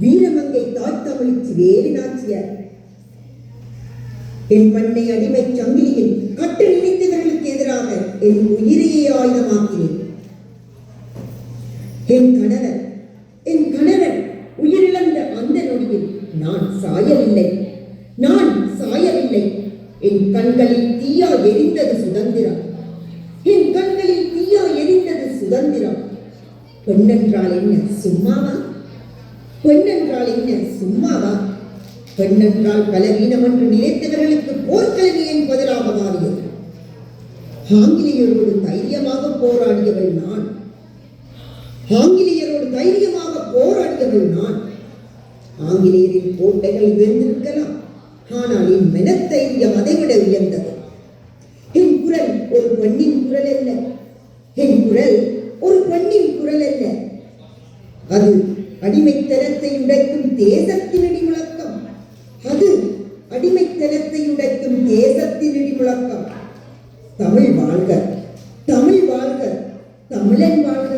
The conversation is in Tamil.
வீரமங்கை தாய் தாய்த்தமிழ்ச்சி வேறு நாச்சியார் என் பண்ணை அடிமை சங்கிலியில் கட்டு நினைத்தவர்களுக்கு எதிராக என் உயிரையே ஆயுதமாக்கினேன். என் கணவர் என் கணவர் உயிரிழந்த அந்த நொடியில் நான் சாயவில்லை. நான் சாயவில்லை. என் கண்களில் தீயா எரிந்தது சுதந்திரம். என் கண்களில் தீயா எரிந்தது சுதந்திரம். பெண்ணென்றால் என்ன சும்மாவா? பெண்ணென்றால் என்ன சும்மாவா? பெண்ணென்றால் பலவீனம் என்று நினைத்தவர்களுக்கு போர்க்கல்வி பதிலாக மாறியது ஆங்கிலேயரோடு தைரியமாக போராடியவள் நான். ஆங்கிலேயரோடு தைரியமாக போராடியவள் நான். ஆங்கிலேயரின் கோட்டைகள் உயர்ந்திருக்கலாம் ஆனால் என் மனத்தைரியம் அதைவிட உயர்ந்தது என் குரல் ஒரு பெண்ணின் குரல் அல்ல. என் குரல் ஒரு பெண்ணின் அது அடிமைத்தனத்தை உடைக்கும் தேசத்தின் இடி முழக்கம். அது அடிமைத்தனத்தை உடைக்கும் தேசத்தின் இடி முழக்கம். தமிழ் வாழ்க தமிழ் வாழ்க தமிழன் வாழ்க.